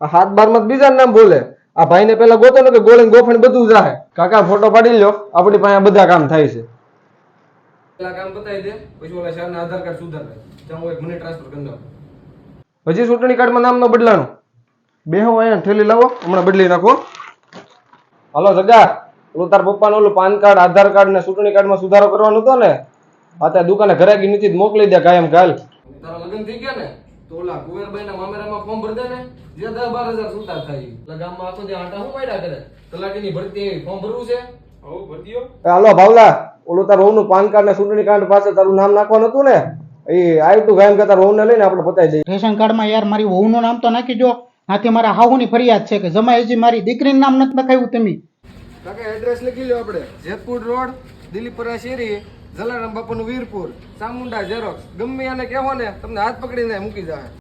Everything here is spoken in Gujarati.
આ હાથ બારમાં બીજા નામ બોલે. આ ભાઈને પેલા ગોતો ને કે ગોળે ગોફણ બધું જાહે. કાકા ફોટો પાડી લો આપણી પાસે બધા કામ થાય છે. પેલા કામ બતાવી દે. પછી ઓલા આધાર કાર્ડમાં ત્યાં હું એક મને ટ્રાન્સફર કરી નાખું. હજી ચૂંટણી કાર્ડમાં નામ ન બદલાનું હું અહીંયા ઠેલી લાવો. હમણાં બદલી નાખો. હાલો જગા ઓલું તાર પપ્પાનું ઓલું પાન કાર્ડ આધાર કાર્ડ ને ચૂંટણી કાર્ડમાં સુધારો કરવાનો હતો ને. આ ત્યાં દુકાને ઘરે ગઈ નથી મોકલી દે કાયમ કાલ. તારા લગ્ન થઈ ગયા ને? તો ઓલા કુંવરબાઈ ના મામેરામાં ફોર્મ ભરી દે ને જે દસ બાર હજાર સુતા થાય એટલે ગામમાં આખો દી આટા શું પડ્યા કરે? તલાટીની ભરતી ફોર્મ ભરવું છે? હવ ભરતીઓ હાલો ભાવલા ઓલું તાર વહુનું પાન કાર્ડ ને ચૂંટણી કાર્ડ પાસે તારું નામ નાખવાનું હતું ને? એ આવ્યું તું ગાયમ કે તાર વહુને લઈને આપણે પતાવી દઈએ. રેશન કાર્ડમાં યાર મારી વહુનું નામ તો નાખી દો નાથી મારા હાહુની ફરિયાદ છે કે જમાઈજી મારી દીકરીનું નામ નથી લખાયું તમે. કાકા એડ્રેસ લખી લો આપણે. જેતપુર રોડ દિલીપુરા શેરી. જલારામ બાપાનું વીરપુર ચામુંડા ઝેરોક્સ ગમે એને કહેવો ને તમને હાથ પકડીને મૂકી જાય